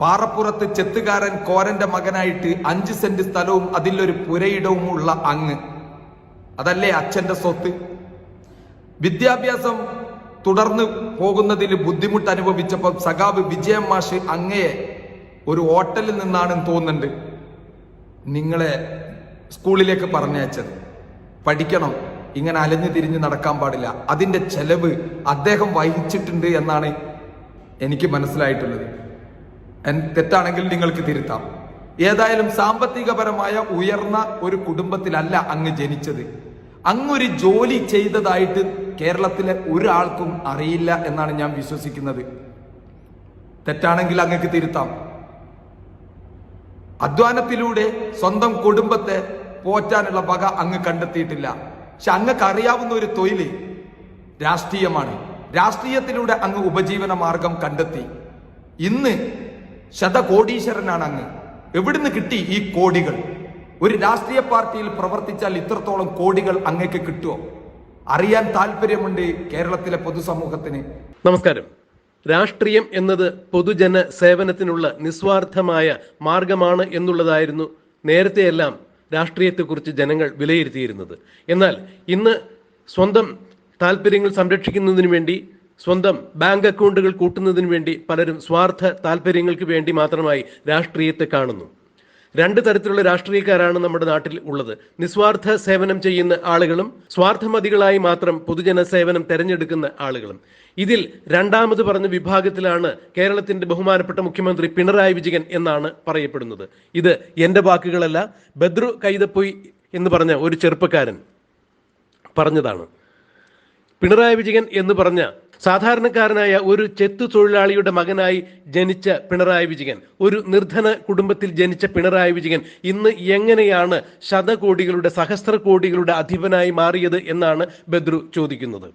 പാറപ്പുറത്ത് ചെത്തുകാരൻ കോരന്റെ മകനായിട്ട് അഞ്ച് സെന്റ് സ്ഥലവും അതിലൊരു പുരയിടവുമുള്ള അങ്ങ്. അതല്ലേ അച്ഛന്റെ സ്വത്ത്? വിദ്യാഭ്യാസം തുടർന്ന് പോകുന്നതിൽ ബുദ്ധിമുട്ട് അനുഭവിച്ചപ്പോൾ സഖാബ് വിജയം മാഷ് അങ്ങയെ ഒരു ഹോട്ടലിൽ നിന്നാണെന്ന് തോന്നുന്നുണ്ട്. നിങ്ങളെ സ്കൂളിലേക്ക് പറഞ്ഞയച്ചത്. പഠിക്കണം. ഇങ്ങനെ അലഞ്ഞു തിരിഞ്ഞ് നടക്കാൻ പാടില്ല. അതിന്റെ ചെലവ് അദ്ദേഹം വഹിച്ചിട്ടുണ്ട് എന്നാണ് എനിക്ക് മനസ്സിലായിട്ടുള്ളത്. തെറ്റാണെങ്കിൽ നിങ്ങൾക്ക് തിരുത്താം. ഏതായാലും സാമ്പത്തികപരമായ ഉയർന്ന ഒരു കുടുംബത്തിലല്ല അങ്ങ് ജനിച്ചത്. അങ്ങൊരു ജോലി ചെയ്തതായിട്ട് കേരളത്തിലെ ഒരാൾക്കും അറിയില്ല എന്നാണ് ഞാൻ വിശ്വസിക്കുന്നത്. തെറ്റാണെങ്കിൽ അങ്ങക്ക് തിരുത്താം. അധ്വാനത്തിലൂടെ സ്വന്തം കുടുംബത്തെ പോറ്റാനുള്ള വക അങ്ങ് കണ്ടെത്തിയിട്ടില്ല. പക്ഷെ അങ്ങക്ക് അറിയാവുന്ന ഒരു തൊഴിൽ രാഷ്ട്രീയമാണ്. രാഷ്ട്രീയത്തിലൂടെ അങ്ങ് ഉപജീവന മാർഗം കണ്ടെത്തി. ഇന്ന് ശതകോടീശ്വരനാണ് അങ്ങ് എവിടുന്ന് കിട്ടി ഈ കോടികൾ? ഒരു രാഷ്ട്രീയ പാർട്ടിയിൽ പ്രവർത്തിച്ചാൽ ഇത്രത്തോളം കോടികൾ അങ്ങേക്ക് കിട്ടുമോ അറിയാൻ താല്പര്യമുണ്ട് കേരളത്തിലെ പൊതുസമൂഹത്തിന്. നമസ്കാരം. രാഷ്ട്രീയം എന്നത് പൊതുജന സേവനത്തിനുള്ള നിസ്വാർത്ഥമായ മാർഗമാണ് എന്നുള്ളതായിരുന്നു നേരത്തെയെല്ലാം രാഷ്ട്രീയത്തെക്കുറിച്ച് ജനങ്ങൾ വിലയിരുത്തിയിരുന്നത്. എന്നാൽ ഇന്ന് സ്വന്തം താല്പര്യങ്ങൾ സംരക്ഷിക്കുന്നതിന് വേണ്ടി സ്വന്തം ബാങ്ക് അക്കൗണ്ടുകൾ കൂട്ടുന്നതിന് വേണ്ടി പലരും സ്വാർത്ഥ താല്പര്യങ്ങൾക്ക് വേണ്ടി മാത്രമായി രാഷ്ട്രീയത്തെ കാണുന്നു. രണ്ട് തരത്തിലുള്ള രാഷ്ട്രീയക്കാരാണ് നമ്മുടെ നാട്ടിൽ ഉള്ളത്. നിസ്വാർത്ഥ സേവനം ചെയ്യുന്ന ആളുകളും സ്വാർത്ഥമതികളായി മാത്രം പൊതുജന സേവനം തെരഞ്ഞെടുക്കുന്ന ആളുകളും. ഇതിൽ രണ്ടാമത് പറഞ്ഞ വിഭാഗത്തിലാണ് കേരളത്തിന്റെ ബഹുമാനപ്പെട്ട മുഖ്യമന്ത്രി പിണറായി വിജയൻ എന്നാണ് പറയപ്പെടുന്നത്. ഇത് എന്റെ വാക്കുകളല്ല ബദ്രു കൈതപ്പൊയ് എന്ന് പറഞ്ഞ ഒരു ചെറുപ്പക്കാരൻ പറഞ്ഞതാണ്. പിണറായി വിജയൻ എന്ന് പറഞ്ഞ സാധാരണക്കാരനായ ഒരു ചെത്തു തൊഴിലാളിയുടെ മകനായി ജനിച്ച പിണറായി വിജയൻ ഒരു നിർധന കുടുംബത്തിൽ ജനിച്ച പിണറായി വിജയൻ ഇന്ന് എങ്ങനെയാണ് ശതകോടികളുടെ സഹസ്ര കോടികളുടെ അധിപനായി മാറിയത് എന്നാണ് ബദ്രു ചോദിക്കുന്നത്.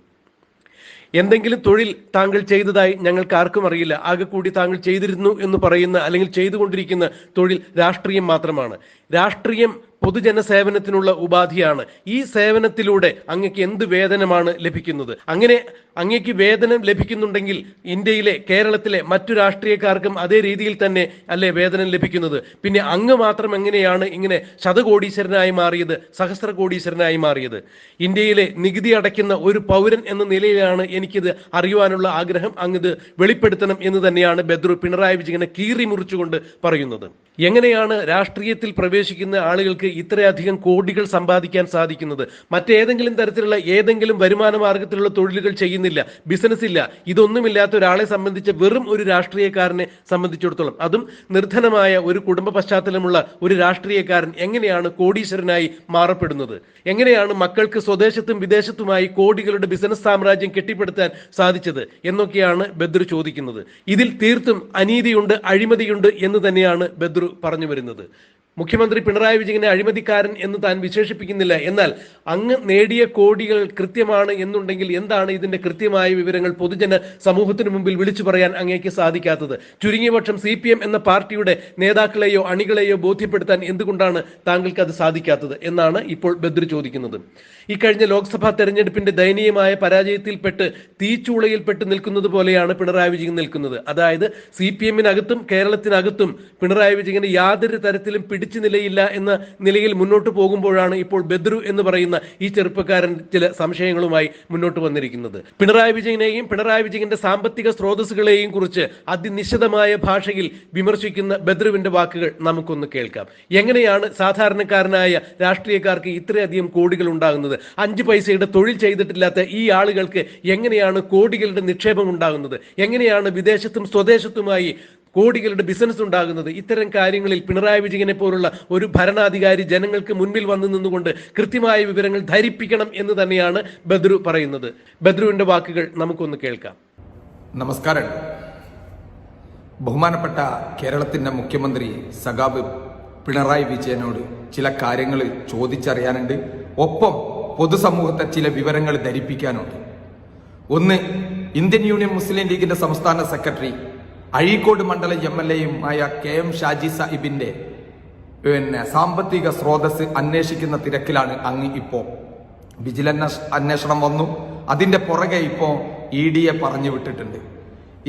എന്തെങ്കിലും തൊഴിൽ താങ്കൾ ചെയ്തതായി ഞങ്ങൾക്ക് ആർക്കും അറിയില്ല. ആകെ കൂടി താങ്കൾ ചെയ്തിരുന്നു എന്ന് പറയുന്ന അല്ലെങ്കിൽ ചെയ്തുകൊണ്ടിരിക്കുന്ന തൊഴിൽ രാഷ്ട്രീയം മാത്രമാണ്. രാഷ്ട്രീയം പൊതുജന സേവനത്തിനുള്ള ഉപാധിയാണ്. ഈ സേവനത്തിലൂടെ അങ്ങക്ക് എന്ത് വേതനമാണ് ലഭിക്കുന്നത്? അങ്ങനെ അങ്ങക്ക് വേതനം ലഭിക്കുന്നുണ്ടെങ്കിൽ ഇന്ത്യയിലെ കേരളത്തിലെ മറ്റു രാഷ്ട്രീയക്കാർക്കും അതേ രീതിയിൽ തന്നെ അല്ലേ വേതനം ലഭിക്കുന്നത്? പിന്നെ അങ്ങ് മാത്രം എങ്ങനെയാണ് ഇങ്ങനെ ശതകോടീശ്വരനായി മാറിയത് സഹസ്ര കോടീശ്വരനായി മാറിയത്? ഇന്ത്യയിലെ നികുതി അടയ്ക്കുന്ന ഒരു പൗരൻ എന്ന നിലയിലാണ് എനിക്കിത് അറിയുവാനുള്ള ആഗ്രഹം അങ്ങിത് വെളിപ്പെടുത്തണം എന്ന് തന്നെയാണ് ബദ്രു പിണറായി വിജയനെ കീറി മുറിച്ചുകൊണ്ട് പറയുന്നത്. എങ്ങനെയാണ് രാഷ്ട്രീയത്തിൽ പ്രവേശിക്കുന്ന ആളുകൾക്ക് ഇത്രയധികം കോടികൾ സമ്പാദിക്കാൻ സാധിക്കുന്നത്. മറ്റേതെങ്കിലും തരത്തിലുള്ള ഏതെങ്കിലും വരുമാന മാർഗത്തിലുള്ള തൊഴിലുകൾ ചെയ്യുന്നില്ല ബിസിനസ് ഇല്ല ഇതൊന്നുമില്ലാത്ത ഒരാളെ സംബന്ധിച്ച് വെറും ഒരു രാഷ്ട്രീയക്കാരനെ സംബന്ധിച്ചിടത്തോളം. അതും നിർധനമായ ഒരു കുടുംബ പശ്ചാത്തലമുള്ള ഒരു രാഷ്ട്രീയക്കാരൻ എങ്ങനെയാണ് കോടീശ്വരനായി മാറപ്പെടുന്നത്? എങ്ങനെയാണ് മക്കൾക്ക് സ്വദേശത്തും വിദേശത്തുമായി കോടികളുടെ ബിസിനസ് സാമ്രാജ്യം കെട്ടിപ്പടുത്താൻ സാധിച്ചത് എന്നൊക്കെയാണ് ബദ്രു ചോദിക്കുന്നത്. ഇതിൽ തീർത്തും അനീതിയുണ്ട് അഴിമതിയുണ്ട് എന്ന് തന്നെയാണ് ബദ്രു പറഞ്ഞു വരുന്നത്. മുഖ്യമന്ത്രി പിണറായി വിജയനെ അഴിമതിക്കാരൻ എന്ന് താൻ വിശേഷിപ്പിക്കുന്നില്ല. എന്നാൽ അങ്ങ് നേടിയ കോടികൾ കൃത്യമാണ് എന്നുണ്ടെങ്കിൽ എന്താണ് ഇതിന്റെ കൃത്യമായ വിവരങ്ങൾ പൊതുജന സമൂഹത്തിന് മുമ്പിൽ വിളിച്ചു പറയാൻ അങ്ങേക്ക് സാധിക്കാത്തത്? ചുരുങ്ങിയപക്ഷം സി പി എം എന്ന പാർട്ടിയുടെ നേതാക്കളെയോ അണികളെയോ ബോധ്യപ്പെടുത്താൻ എന്തുകൊണ്ടാണ് താങ്കൾക്ക് അത് സാധിക്കാത്തത് എന്നാണ് ഇപ്പോൾ ബദ്രി ചോദിക്കുന്നത്. ഇക്കഴിഞ്ഞ ലോക്സഭാ തെരഞ്ഞെടുപ്പിന്റെ ദയനീയമായ പരാജയത്തിൽപ്പെട്ട് തീച്ചൂളയിൽപ്പെട്ട് നിൽക്കുന്നത് പോലെയാണ് പിണറായി വിജയൻ നിൽക്കുന്നത്. അതായത് സി പി എമ്മിനകത്തും കേരളത്തിനകത്തും പിണറായി വിജയന് യാതൊരു തരത്തിലും പിടിച്ചു നിലയില്ല എന്ന നിലയിൽ മുന്നോട്ട് പോകുമ്പോഴാണ് ഇപ്പോൾ ബദ്രു എന്ന് പറയുന്ന ഈ ചെറുപ്പക്കാരൻ ചില സംശയങ്ങളുമായി മുന്നോട്ട് വന്നിരിക്കുന്നത്. പിണറായി വിജയനെയും പിണറായി വിജയന്റെ സാമ്പത്തിക സ്രോതസ്സുകളെയും കുറിച്ച് അതിനിശ്ചിതമായ ഭാഷയിൽ വിമർശിക്കുന്ന ബദ്രുവിന്റെ വാക്കുകൾ നമുക്കൊന്ന് കേൾക്കാം. എങ്ങനെയാണ് സാധാരണക്കാരനായ രാഷ്ട്രീയക്കാർക്ക് ഇത്രയധികം കോടികൾ ഉണ്ടാകുന്നത്? അഞ്ച് പൈസയുടെ തൊഴിൽ ചെയ്തിട്ടില്ലാത്ത ഈ ആളുകൾക്ക് എങ്ങനെയാണ് കോടികളുടെ നിക്ഷേപം ഉണ്ടാകുന്നത്? എങ്ങനെയാണ് വിദേശത്തും സ്വദേശത്തുമായി കോടികളുടെ ബിസിനസ് ഉണ്ടാകുന്നത്. ഇത്തരം കാര്യങ്ങളിൽ പിണറായി വിജയനെ പോലുള്ള ഒരു ഭരണാധികാരി ജനങ്ങൾക്ക് മുൻപിൽ വന്നു നിന്നുകൊണ്ട് കൃത്യമായ വിവരങ്ങൾ ധരിപ്പിക്കണം എന്ന് തന്നെയാണ് ബദ്രു പറയുന്നത്. ബദ്രുവിന്റെ വാക്കുകൾ നമുക്കൊന്ന് കേൾക്കാം. നമസ്കാരം. ബഹുമാനപ്പെട്ട കേരളത്തിന്റെ മുഖ്യമന്ത്രി സഖാബ് പിണറായി വിജയനോട് ചില കാര്യങ്ങൾ ചോദിച്ചറിയാനുണ്ട്. ഒപ്പം പൊതുസമൂഹത്തെ ചില വിവരങ്ങൾ ധരിപ്പിക്കാനുണ്ട്. ഒന്ന് ഇന്ത്യൻ യൂണിയൻ മുസ്ലിം ലീഗിന്റെ സംസ്ഥാന സെക്രട്ടറി അഴീക്കോട് മണ്ഡലം എം എൽ എയും ആയ കെ എം ഷാജി സാഹിബിന്റെ പിന്നെ സാമ്പത്തിക സ്രോതസ് അന്വേഷിക്കുന്ന തിരക്കിലാണ് അങ്ങ് ഇപ്പോ. വിജിലൻസ് അന്വേഷണം വന്നു. അതിന്റെ പുറകെ ഇപ്പോ ഇ ഡിയെ പറഞ്ഞു വിട്ടിട്ടുണ്ട്.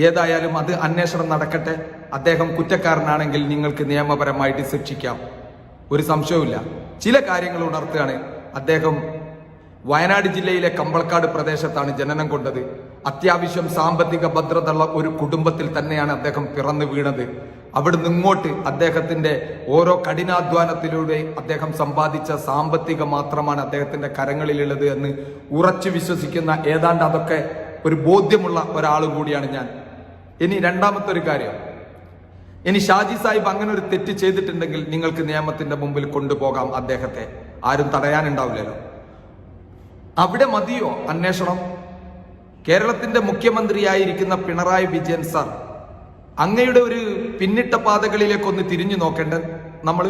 ഏതായാലും അത് അന്വേഷണം നടക്കട്ടെ. അദ്ദേഹം കുറ്റക്കാരനാണെങ്കിൽ നിങ്ങൾക്ക് നിയമപരമായിട്ട് ശിക്ഷിക്കാം. ഒരു സംശയവുമില്ല. ചില കാര്യങ്ങൾ ഉണർത്തുകയാണ്. അദ്ദേഹം വയനാട് ജില്ലയിലെ കമ്പളക്കാട് പ്രദേശത്താണ് ജനനം കൊണ്ടത്. അത്യാവശ്യം സാമ്പത്തിക ഭദ്രതയുള്ള ഒരു കുടുംബത്തിൽ തന്നെയാണ് അദ്ദേഹം പിറന്നു വീണത്. അവിടെ ഇങ്ങോട്ട് അദ്ദേഹത്തിന്റെ ഓരോ കഠിനാധ്വാനത്തിലൂടെ അദ്ദേഹം സമ്പാദിച്ച സാമ്പത്തിക മാത്രമാണ് അദ്ദേഹത്തിന്റെ കരങ്ങളിലുള്ളത് എന്ന് ഉറച്ചു വിശ്വസിക്കുന്ന ഏതാണ്ട് അതൊക്കെ ഒരു ബോധ്യമുള്ള ഒരാളും കൂടിയാണ് ഞാൻ. ഇനി രണ്ടാമത്തെ ഒരു കാര്യം. ഇനി ഷാജി സാഹിബ് അങ്ങനെ ഒരു തെറ്റ് ചെയ്തിട്ടുണ്ടെങ്കിൽ നിങ്ങൾക്ക് നിയമത്തിന്റെ മുമ്പിൽ കൊണ്ടുപോകാം അദ്ദേഹത്തെ. ആരും തടയാനുണ്ടാവില്ലല്ലോ. അവിടെ മതിയോ അന്വേഷണം? കേരളത്തിന്റെ മുഖ്യമന്ത്രിയായിരിക്കുന്ന പിണറായി വിജയൻ സാർ അങ്ങയുടെ ഒരു പിന്നിട്ട പാതകളിലേക്കൊന്ന് തിരിഞ്ഞു നോക്കേണ്ട നമ്മൾ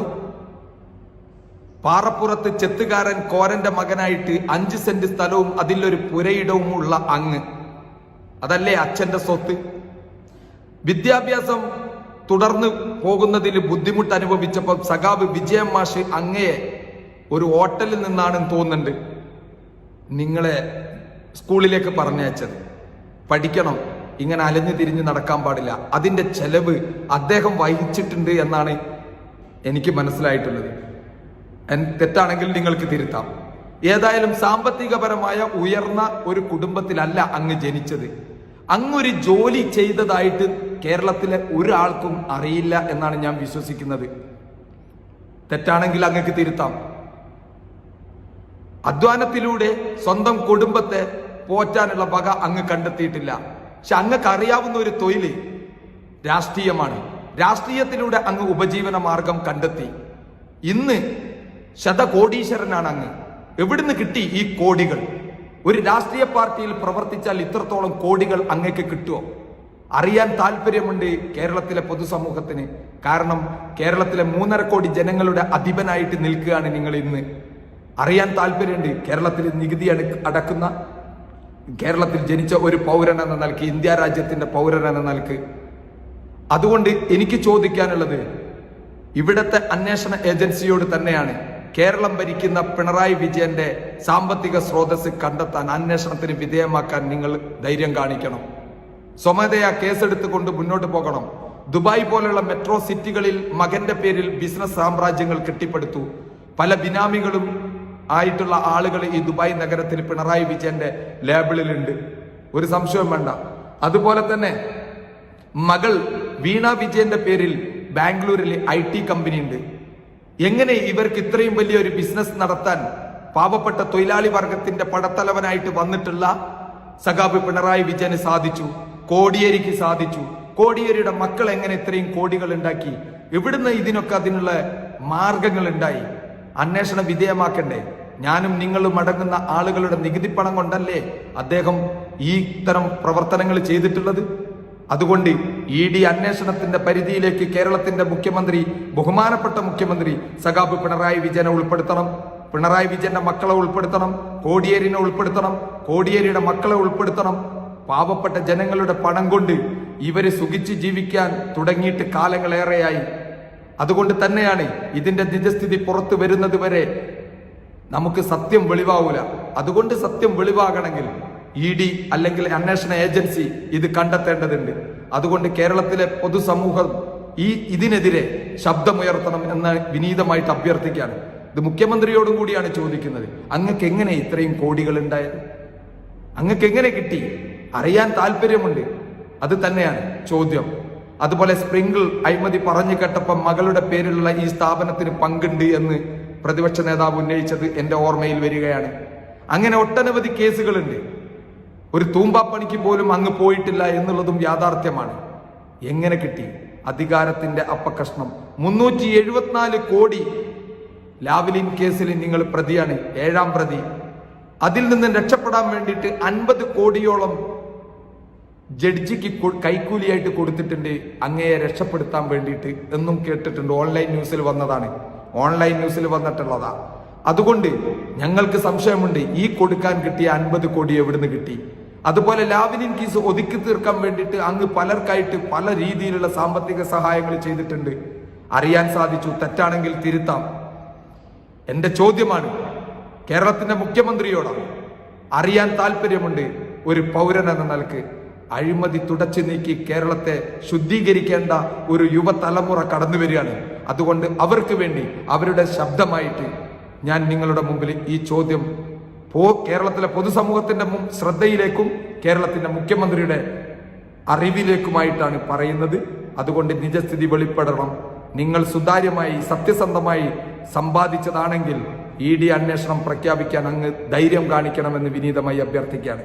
പാറപ്പുറത്ത് ചെത്തുകാരൻ കോരന്റെ മകനായിട്ട് അഞ്ച് സെന്റ് സ്ഥലവും അതിലൊരു പുരയിടവും ഉള്ള അങ്ങ്. അതല്ലേ അച്ഛന്റെ സ്വത്ത്? വിദ്യാഭ്യാസം തുടർന്ന് പോകുന്നതിൽ ബുദ്ധിമുട്ട് അനുഭവിച്ചപ്പോൾ സഖാബ് വിജയം മാഷ് അങ്ങയെ ഒരു ഹോട്ടലിൽ നിന്നാണെന്ന് തോന്നുന്നുണ്ട്. നിങ്ങളെ സ്കൂളിലേക്ക് പറഞ്ഞയച്ചത്. പഠിക്കണം. ഇങ്ങനെ അലഞ്ഞു തിരിഞ്ഞ് നടക്കാൻ പാടില്ല. അതിന്റെ ചെലവ് അദ്ദേഹം വഹിച്ചിട്ടുണ്ട് എന്നാണ് എനിക്ക് മനസ്സിലായിട്ടുള്ളത്. തെറ്റാണെങ്കിൽ നിങ്ങൾക്ക് തിരുത്താം. ഏതായാലും സാമ്പത്തികപരമായ ഉയർന്ന ഒരു കുടുംബത്തിലല്ല അങ്ങ് ജനിച്ചത്. അങ്ങൊരു ജോലി ചെയ്തതായിട്ട് കേരളത്തിലെ ഒരാൾക്കും അറിയില്ല എന്നാണ് ഞാൻ വിശ്വസിക്കുന്നത്. തെറ്റാണെങ്കിൽ അങ്ങക്ക് തിരുത്താം. അധ്വാനത്തിലൂടെ സ്വന്തം കുടുംബത്തെ പോറ്റാനുള്ള വക അങ്ങ് കണ്ടെത്തിയിട്ടില്ല. പക്ഷെ അങ്ങക്ക് അറിയാവുന്ന ഒരു തൊഴിൽ രാഷ്ട്രീയമാണ്. രാഷ്ട്രീയത്തിലൂടെ അങ്ങ് ഉപജീവന മാർഗം കണ്ടെത്തി. ഇന്ന് ശതകോടീശ്വരനാണ് അങ്ങ്. എവിടുന്ന് കിട്ടി ഈ കോടികൾ? ഒരു രാഷ്ട്രീയ പാർട്ടിയിൽ പ്രവർത്തിച്ചാൽ ഇത്രത്തോളം കോടികൾ അങ്ങക്ക് കിട്ടുമോ അറിയാൻ താല്പര്യമുണ്ട് കേരളത്തിലെ പൊതുസമൂഹത്തിന്. കാരണം കേരളത്തിലെ മൂന്നര കോടി ജനങ്ങളുടെ അധിപനായിട്ട് നിൽക്കുകയാണ് നിങ്ങൾ ഇന്ന്. അറിയാൻ താല്പര്യമുണ്ട് കേരളത്തിൽ നികുതി അടക്കുന്ന കേരളത്തിൽ ജനിച്ച ഒരു പൗരൻ എന്ന നിലയ്ക്ക് ഇന്ത്യ രാജ്യത്തിന്റെ പൗരൻ എന്ന നിലയ്ക്ക് അതുകൊണ്ട് എനിക്ക് ചോദിക്കാനുള്ളത് ഇവിടത്തെ അന്വേഷണ ഏജൻസിയോട് തന്നെയാണ്. കേരളം ഭരിക്കുന്ന പിണറായി വിജയന്റെ സാമ്പത്തിക സ്രോതസ് കണ്ടെത്താൻ അന്വേഷണത്തിന് വിധേയമാക്കാൻ നിങ്ങൾ ധൈര്യം കാണിക്കണം. സ്വമേധയാ കേസെടുത്തുകൊണ്ട് മുന്നോട്ട് പോകണം. ദുബായ് പോലെയുള്ള മെട്രോ സിറ്റികളിൽ മകന്റെ പേരിൽ ബിസിനസ് സാമ്രാജ്യങ്ങൾ കെട്ടിപ്പടുത്തു. പല ബിനാമികളും ആയിട്ടുള്ള ആളുകൾ ഈ ദുബായ് നഗരത്തിൽ പിണറായി വിജയന്റെ ലേബിളിലുണ്ട്. ഒരു സംശയം വേണ്ട. അതുപോലെ തന്നെ മകൾ വീണ വിജയന്റെ പേരിൽ ബാംഗ്ലൂരിൽ ഐ ടി കമ്പനി ഉണ്ട് എങ്ങനെ ഇവർക്ക് ഇത്രയും വലിയ ഒരു ബിസിനസ് നടത്താൻ പാവപ്പെട്ട തൊഴിലാളി വർഗത്തിന്റെ പടത്തലവനായിട്ട് വന്നിട്ടുള്ള സഖാബ് പിണറായി വിജയന് സാധിച്ചു? കോടിയേരിക്ക് സാധിച്ചു. കോടിയേരിയുടെ മക്കൾ എങ്ങനെ ഇത്രയും കോടികൾ ഉണ്ടാക്കി? എവിടുന്ന് ഇതിനൊക്കെ അതിനുള്ള മാർഗങ്ങൾ ഉണ്ടായി? അന്വേഷണ വിധേയമാക്കണ്ടേ? ഞാനും നിങ്ങളും അടങ്ങുന്ന ആളുകളുടെ നികുതി പണം കൊണ്ടല്ലേ അദ്ദേഹം ഈ ഇത്തരം പ്രവർത്തനങ്ങൾ ചെയ്തിട്ടുള്ളത്? അതുകൊണ്ട് ഇ ഡി അന്വേഷണത്തിന്റെ പരിധിയിലേക്ക് കേരളത്തിന്റെ മുഖ്യമന്ത്രി ബഹുമാനപ്പെട്ട മുഖ്യമന്ത്രി സഖാബ് പിണറായി വിജയനെ ഉൾപ്പെടുത്തണം. പിണറായി വിജയന്റെ മക്കളെ ഉൾപ്പെടുത്തണം. കോടിയേരിനെ ഉൾപ്പെടുത്തണം. കോടിയേരിയുടെ മക്കളെ ഉൾപ്പെടുത്തണം. പാവപ്പെട്ട ജനങ്ങളുടെ പണം കൊണ്ട് ഇവർ സുഖിച്ച് ജീവിക്കാൻ തുടങ്ങിയിട്ട് കാലങ്ങളേറെയായി. അതുകൊണ്ട് തന്നെയാണ് ഇതിന്റെ നിജസ്ഥിതി പുറത്തു വരുന്നത് വരെ നമുക്ക് സത്യം വെളിവാവൂല. അതുകൊണ്ട് സത്യം വെളിവാകണമെങ്കിൽ ഇ ഡി അല്ലെങ്കിൽ അന്വേഷണ ഏജൻസി ഇത് കണ്ടെത്തേണ്ടതുണ്ട്. അതുകൊണ്ട് കേരളത്തിലെ പൊതുസമൂഹം ഈ ഇതിനെതിരെ ശബ്ദമുയർത്തണം എന്ന് വിനീതമായിട്ട് അഭ്യർത്ഥിക്കുകയാണ്. ഇത് മുഖ്യമന്ത്രിയോടും കൂടിയാണ് ചോദിക്കുന്നത്. അങ്ങക്ക് എങ്ങനെ ഇത്രയും കോടികൾ ഉണ്ടായത്? അങ്ങക്ക് എങ്ങനെ കിട്ടി? അറിയാൻ താല്പര്യമുണ്ട്. അത് തന്നെയാണ് ചോദ്യം. അതുപോലെ സ്പ്രിങ്കിൾ അഴിമതി പറഞ്ഞു കേട്ടപ്പോൾ മകളുടെ പേരിലുള്ള ഈ സ്ഥാപനത്തിന് പങ്കുണ്ട് എന്ന് പ്രതിപക്ഷ നേതാവ് ഉന്നയിച്ചത് എന്റെ ഓർമ്മയിൽ വരികയാണ്. അങ്ങനെ ഒട്ടനവധി കേസുകളുണ്ട്. ഒരു തൂമ്പാപ്പണിക്ക് പോലും അങ്ങ് പോയിട്ടില്ല എന്നുള്ളതും യാഥാർത്ഥ്യമാണ്. എങ്ങനെ കിട്ടി? അധികാരത്തിന്റെ അപ്പകഷ്ണം മുന്നൂറ്റി എഴുപത്തിനാല് കോടി ലാവ്ലിൻ കേസിൽ നിങ്ങൾ പ്രതിയാണ് ഏഴാം പ്രതി. അതിൽ നിന്ന് രക്ഷപ്പെടാൻ വേണ്ടിയിട്ട് അൻപത് കോടിയോളം ജഡ്ജിക്ക് കൈക്കൂലിയായിട്ട് കൊടുത്തിട്ടുണ്ട് അങ്ങയെ രക്ഷപ്പെടുത്താൻ വേണ്ടിയിട്ട് എന്നും കേട്ടിട്ടുണ്ട്. ഓൺലൈൻ ന്യൂസിൽ വന്നതാണ്. ഓൺലൈൻ ന്യൂസിൽ വന്നിട്ടുള്ളതാ. അതുകൊണ്ട് ഞങ്ങൾക്ക് സംശയമുണ്ട് ഈ കൊടുക്കാൻ കിട്ടിയ അൻപത് കോടി എവിടുന്ന് കിട്ടി? അതുപോലെ ലാവിനിൻ കേസ് ഒതുക്കി തീർക്കാൻ വേണ്ടിയിട്ട് അങ്ങ് പലർക്കായിട്ട് പല രീതിയിലുള്ള സാമ്പത്തിക സഹായങ്ങൾ ചെയ്തിട്ടുണ്ട്. അറിയാൻ സാധിച്ചു തെറ്റാണെങ്കിൽ തിരുത്താം. എന്റെ ചോദ്യമാണ് കേരളത്തിന്റെ മുഖ്യമന്ത്രിയോടാണ് അറിയാൻ താല്പര്യമുണ്ട് ഒരു പൗരൻ എന്ന നിലയ്ക്ക്. അഴിമതി തുടച്ചു നീക്കി കേരളത്തെ ശുദ്ധീകരിക്കേണ്ട ഒരു യുവതലമുറ കടന്നു വരികയാണ്. അതുകൊണ്ട് അവർക്ക് വേണ്ടി അവരുടെ ശബ്ദമായിട്ട് ഞാൻ നിങ്ങളുടെ മുമ്പിൽ ഈ ചോദ്യം പോ കേരളത്തിലെ പൊതുസമൂഹത്തിന്റെ ശ്രദ്ധയിലേക്കും കേരളത്തിന്റെ മുഖ്യമന്ത്രിയുടെ അറിവിലേക്കുമായിട്ടാണ് പറയുന്നത്. അതുകൊണ്ട് നിജസ്ഥിതി വെളിപ്പെടണം. നിങ്ങൾ സുതാര്യമായി സത്യസന്ധമായി സമ്പാദിച്ചതാണെങ്കിൽ ഇ ഡി അന്വേഷണം പ്രഖ്യാപിക്കാൻ അങ്ങ് ധൈര്യം കാണിക്കണമെന്ന് വിനീതമായി അഭ്യർത്ഥിക്കുകയാണ്.